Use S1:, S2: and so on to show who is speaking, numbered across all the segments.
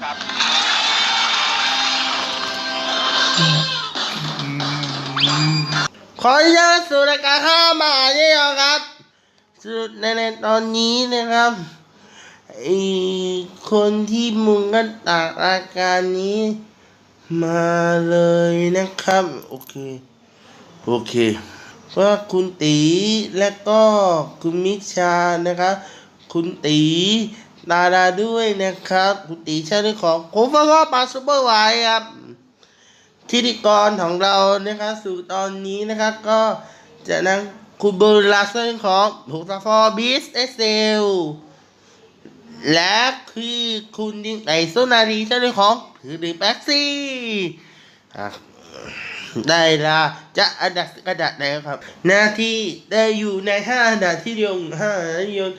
S1: ครับ
S2: ขออนุญาตสู่รายการข้ามมาวิทยาลัยครับสุดในในตอนนี้นะครับไอคนที่มุงกันตากรายการนี้ มาเลยนะครับ โอเค โอเคว่าคุณตีและก็คุณมิชานะครับ คุณตี ดาดาด้วยนะครับคุณตีชาติของผมฟ้าว่าปาซูเปอร์ไวครับพิธีกรของเรานะครับสู่ตอนนี้นะครับ ก็จะนั่งคุณบอร์ลาเซนของหูซาฟอร์บิสเอสเซลและคือคุณดิงไอโซนารีเจ้าของถือดีแบ็กซี่ได้ละจะอันดับกระดาษไหนครับ หน้าที่ได้อยู่ในห้าอันดับที่เดียวห้าอันดับ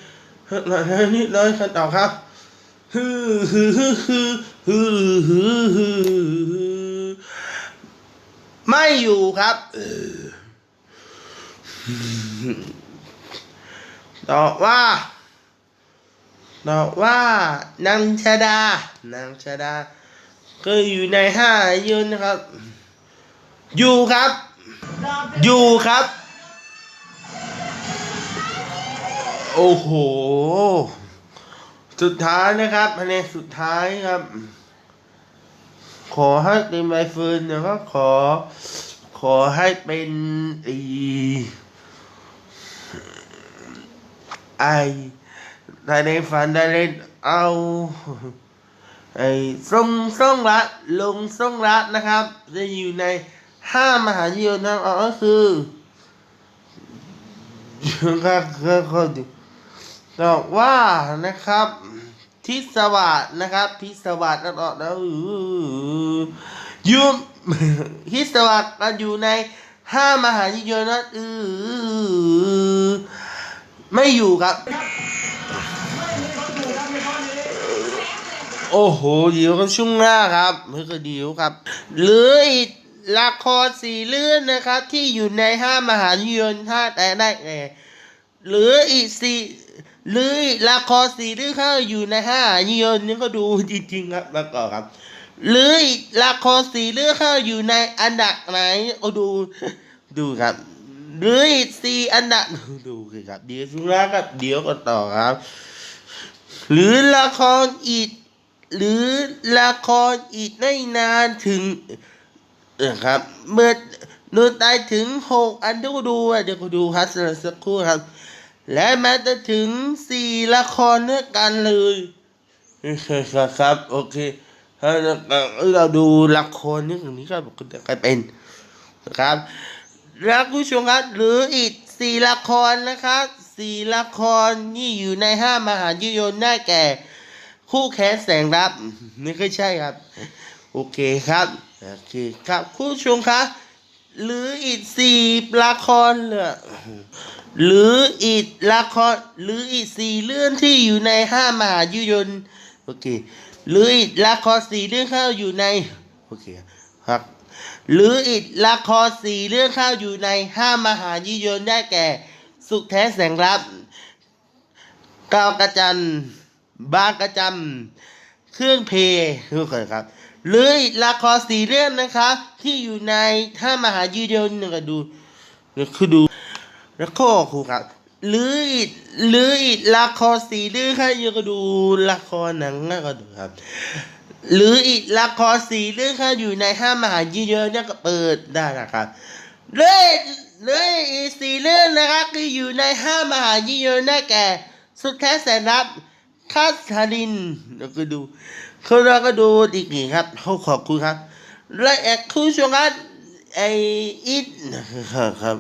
S2: ที่เดียวนิดน้อคำตอบครับฮือฮือฮือฮือฮือฮือฮือไม่อยู่ครับตอบว่าตอบว่านางชดานางชดาก็อยู่ในห้ายืนนะครับ อยู่ครับ อยู่ครับ โอ้โห สุดท้ายนะครับคะแนนสุดท้ายครับ ขอให้เป็นใบเฟิร์นนะครับขอ ขอให้เป็นไอไอในในฝันได้เล่นเอาไอส่งส่งรัดลงส่งรัดนะครับ จะอยู่ในห้ามหาวิทยาลัยนะครับเอาก็คือ บอกว่านะครับ ทิศวาสดนะครับ ทิศวาสนั่นออกแล้วอยู่ทิศวาสดก็อยู่ในห้ามหาวิทยาลัยอือไม่อยู่ครับ โอ้โหเดี๋ยวก็ช่วงหน้าครับเมื่อก็เดี๋ยวครับหรืออีกละครสีเลื่อนนะครับ ที่อยู่ในห้ามหาวิทยาลัยท่าแต่ได้แหรืออีกสี่ หรือละครสีเรื่องเข้าอยู่ในห้านิยนนี่ก็ดูจริงๆครับแล้วก็ครับ หรือละครสีเรื่องเข้าอยู่ในอันดับไหนก็ดูดูครับหรืออีกสี่อันดับดูครับเดี๋ยวช่วงหน้าครับเดี๋ยวก็ต่อครับ หรือละครอีกหรือละครอีกไม่นานถึงเออครับ เมื่อนูตายถึงหกอันดี๋ยวก็ดูอะเดี๋ยวก็ดูครับสักครู่ครับ และแม้จะถึงสี่ละครด้วยกันเลยครับครับ โอเคถ้าเราดูละครเรื่องนี้ก็กลายเป็นนะครับแล้วผู้ชมครับหรืออีกสี่ละครนะครับสี่ละครนี่อยู่ในห้ามหาวิทยาลัยได้แก่ คู่แค้นแสงรับนี่ก็ใช่ครับ โอเคครับโอเคครับผู้ชมครับหรืออีกสี่ละครเหรอ หรืออีกละครหรืออีกสี่เรื่องที่อยู่ในห้ามหายุยนโอเคหรืออีกละครสี่เรื่องเข้าอยู่ในโอเคครับหรืออีกละครสี่เรื่องเข้าอยู่ในห้ามหายุยนได้แก่ สุขแท้แสงรับกาวกระจันบางกระจำเครื่องเพย์ทุกคนครับ หรืออีกละครสี่เรื่องนะครับ ที่อยู่ในถ้ามหาวิทยาลัยนก็ดูคือดู แล้วก็ครูครับหรืออีกหรืออีกละครสีเรื่องครับยังก็ดูละครหนังก็ดูครับ หรืออีกละครสีเรื่องครับอยู่ในห้ามหาวิทยาลัยเนี่ยก็เปิดได้นะครับเลยเลยอีสีเรื่องนะครับคืออยู่ในห้ามหาวิทยาลัยได้แก่ สุดแท้แสนรับคาสารินเราก็ดูเขาเราก็ดูอีกนี่งครับเขาขอบคุณครับ และแอคคู่ชงครับไออิดครับครับ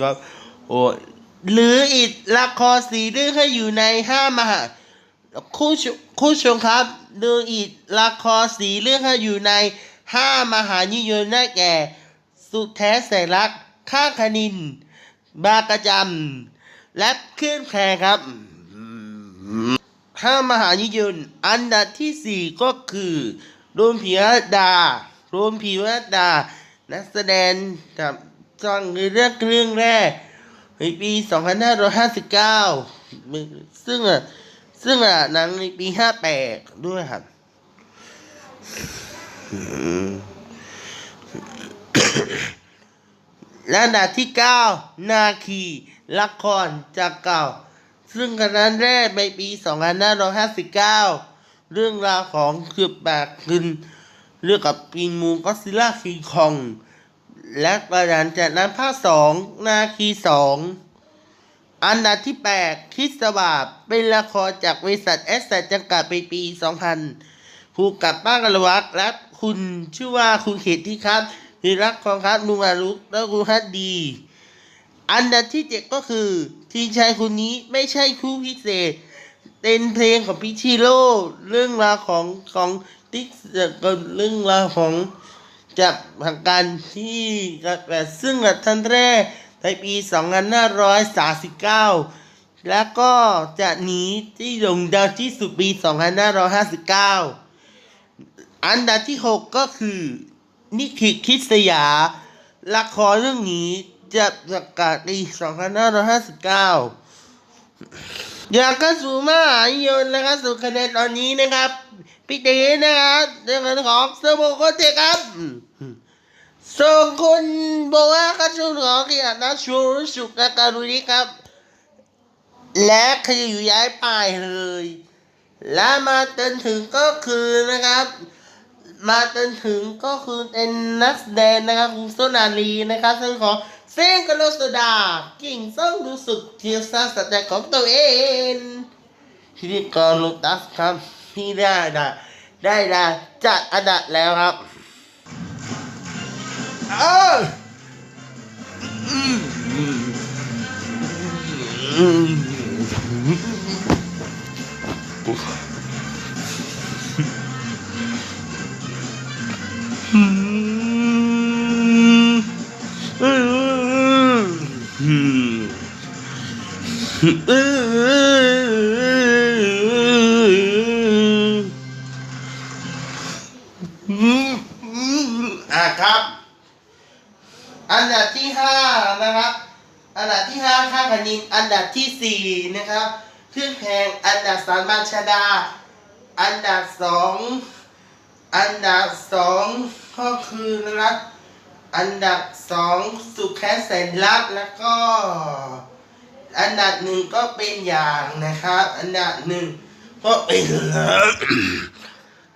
S2: ครับโอ้หรืออีกละครสีเรื่องให้อยู่ในห้ามหาคู่ชคู่ชงครับหรืออีกละครสีเรื่องให้อยู่ในห้ามหานิยมได้แก่ สุดแท้แสรักข้าคณิน บากระจำและเคลื่อนแคร์ครับถ้ามหานิยมอันดับที่สี่ก็คือโดมผีรัตดาโดมผีรัตดานักแสดงกับ สร้างในเรื่องเรื่องแรกในปี 2559 ซึ่งอะซึ่งอะหนังในปีห้าแปดด้วยครับและอันดับที่เก้านาคีละครจากเก่า ซึ่งคณะแรกในปี 2559 เรื่องราวของเกือบแบกขึ้นเรื่องกับปีนมูก็ซิล่าคิงคอง และประหลังจากนั้นภาคสองนาคีสองอันดับที่8คริสตบาบเป็นละครจากบริษัทเอสเซจำกัดในปี 2000ผูกกับป้ากระวักและคุณชื่อว่าคุณเขตที่ครับคือรักของครับลุงอารุกและคุณฮัดดี อันดับที่7ก็คือทีชายคนนี้ไม่ใช่คู่พิเศษ เป็นเพลงของพิชิโร่เรื่องราวของของติ๊กเอ่อเรื่องราวของ จากทางการที่ซึ่งกับท่านแรกในปี 2539 แล้วก็จะหนีที่โด่งดังที่สุดปี 2559 อันดับที่ 6 ก็คือนิคิคิสยา ละครเรื่องนี้จะประกาศปี 2559 อยากเข้าสู่มาวิยาลัยนะครับสู่คะแนนตอนนี้นะครับ พี่ตีนะครับเรื่องของเซอร์โคเทครับส่งคุณบอกว่าเข้าสู่ของเกียรตินะชูรุสุกาการุนิครับ และขยอยู่ย้ายไปเลย และมาจนถึงก็คือนะครับ มาจนถึงก็คือเป็นนักแสดงนะครับคุณโซนาลีนะครับซึ่งของเซนกโลสดากิ่งซ่องรู้สึกเทียสร้าสแตนของตัวเองพิธีกรลูตัสครับ ที่ได้ได้ได้ได้จัดอันดับแล้วครับเอออืมอืมอืมอืม อันดับสามบัญชดา อันดับสองอันดับสองก็คือนะครับ อันดับสองสุขแค่แสนรักแล้วก็ อันดับหนึ่งก็เป็นอย่างนะครับ อันดับหนึ่งก็เป็น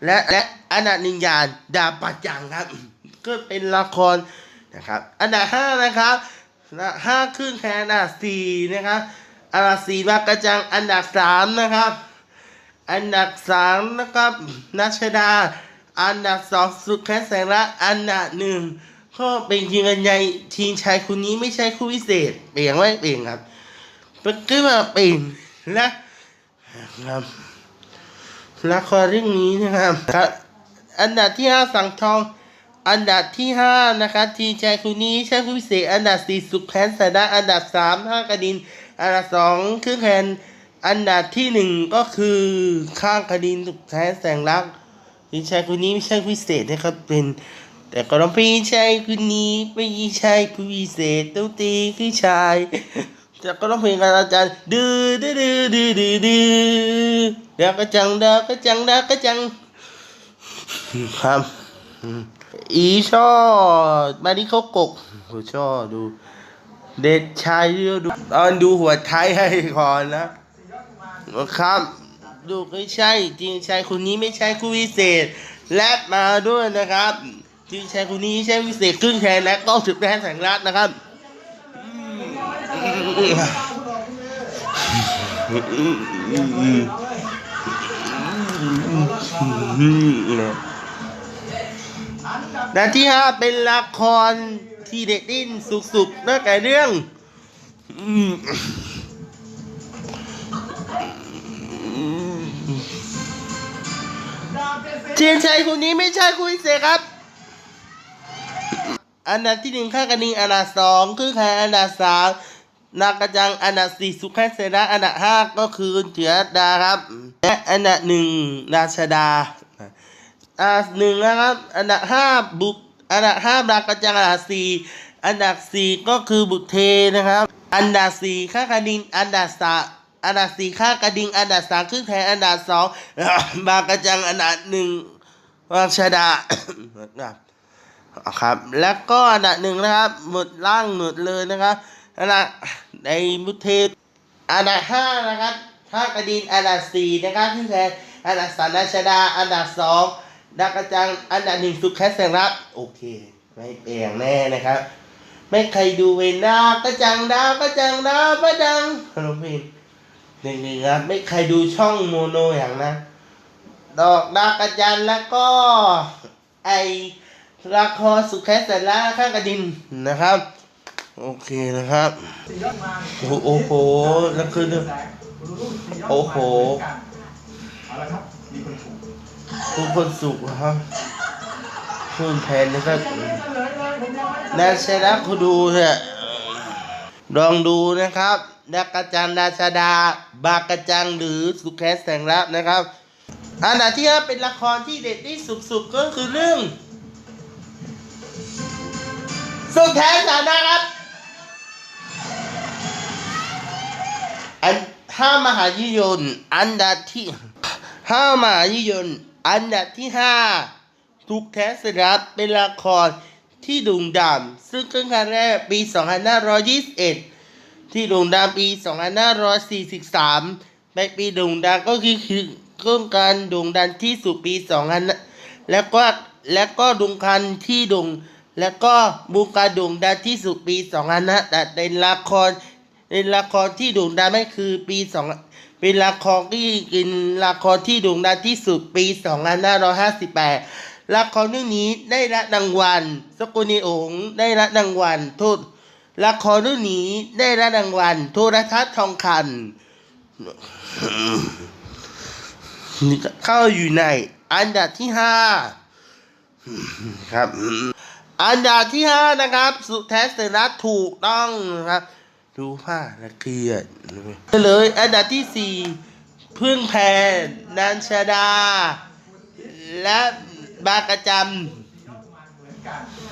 S2: และและอันดับหนึ่งอย่างดาปัจจังครับ ก็เป็นละครนะครับ อันดับห้านะครับห้าครึ่งแค่อันดับสี่นะครับ อันดับสี่มากระจังอันดับสามนะครับ อันดับสามนะครับนัชดา อันดับสองสุขแค่แสงละอันดับหนึ่งก็เป็นยิงกันใหญ่ทีมชายคนนี้ไม่ใช่คู่พิเศษ เปลี่ยนไว้เปลี่ยนครับเป็นขึ้นมาเปลี่ยนและครับละครเรื่องนี้นะครับครับ อันดับที่ห้าสังทอง อันดับที่ห้านะครับทีมชายคนนี้ใช่คู่พิเศษ อันดับสี่สุขแคนสนะอันดับสามห้ากระดิน อันดับสองคือแคนอันดับที่หนึ่งก็คือข้างกระดินสุขแคนแสงรักพี่ชายคนนี้ไม่ใช่พิเศษนะครับเป็นแต่ก็ต้องพี่ชายคนนี้ไม่ใช่ผู้พิเศษต้องตีคือชายแต่ก็ต้องเพลงกันอาจารย์ดื้อดื้อดื้อดื้อดื้อดื้อดากระจังดากระจังดากระจังครับอีช่อมาที่เขากกหัวช่อดู เด็ดชายเยอะดูตอนดูหัวไทยให้ก่อนนะครับ ดูไม่ใช่จริงชายคนนี้ไม่ใช่คู่พิเศษ และมาด้วยนะครับ จริงชายคนนี้ใช่พิเศษครึ่งแทนและก็ถึงแทนแสงรัตน์นะครับด้านที่ห้าเป็นละคร ที่เด็กดิ้นสุกๆนั่นแต่เรื่องเทียนชัยคนนี้ไม่ใช่คุยเสกครับ อันดับที่หนึ่งข้ากันนีอันดับสองคือใครอันดับสามนากระจังอันดับสี่สุขแคเสนาอันดับห้าก็คือเจียดาครับ และอันดับหนึ่งราชดาอันดับหนึ่งนะครับ อันดับห้าบุก อันดับห้านากระจังอันดับสี่อันดับสี่ก็คือบุตรเทนะครับ อันดับสี่ข้างกันนีอันดับสามอันดับสี่ข้ากระดิ่งอันดับสามครึ่งแทนอันดับสองบางกระจังอันดับหนึ่งวังชดาครับครับ แล้วก็อันดับหนึ่งนะครับ หมดล่างหมดเลยนะครับอันดับในมุตเทอันดับห้านะครับข้ากระดิ่งอันดับสี่นะครับครึ่งแทนอันดับสามราชดาอันดับสอง ดักกระจังอันดับหนึ่งสุขแคสแสงรับ โอเค ไม่เปลี่ยนแน่นะครับ ไม่ใครดูเวนดาวก็จังดาวก็จังดาวก็จังขนมเพลงหนึ่งหนึ่งครับ ไม่ใครดูช่องโมโนอย่างนะ ดอกดากระจันแล้วก็ไอละครสุขแคสแต่ละข้างกระดินนะครับ โอเคนะครับโอ้โหแล้วคือโอ้โห
S1: เอาละครับมีคนถูก
S2: ทุกคนสุขครับคุณแทนนะครับนาชนะคุณดูเถอะลองดูนะครับดักกระจังดาชดา บากกระจังหรือสุขแคสแสงรับนะครับอันดับที่ห้าเป็นละครที่เด็ดที่สุดๆก็คือเรื่อง สุขแคสแสงนะครับอันห้ามหานิยมอันดับที่ห้ามหานิยม อันดับที่ห้าทุกแท้สรัตเป็นละครที่โด่งดังซึ่งครั้งแรกปี 2521 ที่โด่งดังปี 2543ในปีโด่งดังก็คือคือโครงการโด่งดังที่สุดปี 2000 แล้วก็แล้วก็ด่งคันที่ด่งแล้วก็บุกการด่งดังที่สุดปี2000แต่ในละครเป็นละครที่ด่งดังไม่คือปีสอง เป็นละครที่กินละครที่โด่งดังที่สุดปีสองพันห้าร้อยห้าสิบแปดละครเรื่องนี้ได้รับรางวัลสกุลีองค์ได้รับรางวัลโทษละครเรื่องนี้ได้รับรางวัลโทรทัศน์ทองคำนี่ก็เข้าอยู่ในอันดับที่ห้าครับ อันดับที่ห้านะครับ สุแทสรัตถูกต้องนะครับ ดูผ้าละเกียดเลยอันดับที่สี่พึ่งแพนนันชาดา และบากระจ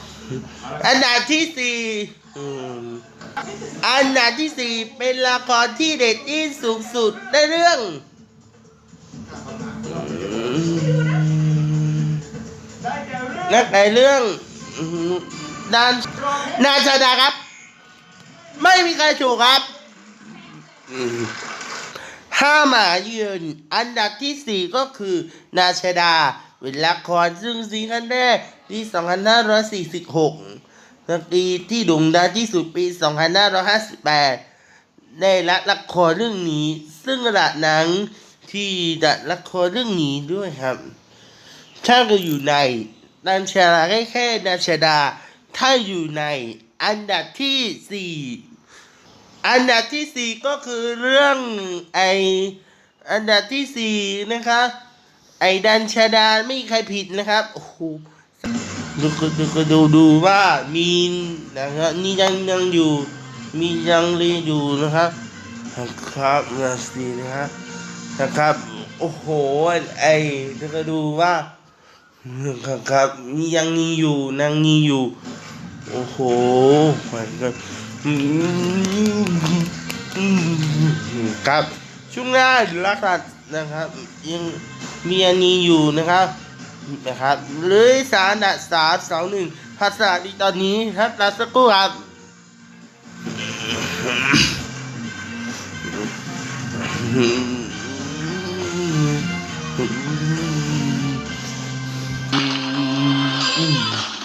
S2: ำอันดับที่สี่อันดับที่สี่เป็นละครที่เด็ดที่สูงสุดในเรื่อง
S1: แก่เรื่อง
S2: นักในเรื่องอืมนันนันชาดาครับ ไม่มีใครถูกครับอืมห้าหมายืน อันดับที่สี่ก็คือ นาชาดาเป็นละครซึ่งซีซั่นแรกปี2546นาปีที่โด่งดังที่สุดปี 2558 ได้รับละครเรื่องนี้ ซึ่งระหนังที่ดัดละครเรื่องนี้ด้วยครับถ้าก็อยู่ในนันชาดาแค่แค่นาชาดา ถ้าอยู่ในอันดับที่สี่ อันดับที่สี่ก็คือเรื่องไออันดับที่สี่นะคะ ไอดันชาดาไม่มีใครผิดนะครับโอ้โหดูก็ดูก็ดูดูว่ามีนะครับนี่ยังยังอยู่ มียังเรียนอยู่นะครับครับนาสีนะครับนะครับ โอ้โหไอดูก็ดูว่าครับครับมียังมีอยู่นางมีอยู่ โอ้โหมันก็อืมอืม ครับ ช่วงหน้ารักษานะครับ ยังมีอันนี้อยู่นะครับนะครับเลยสารดัสามสองหนึ่งภาษาดีตอนนี้ครับลาสักครู่ครับอืม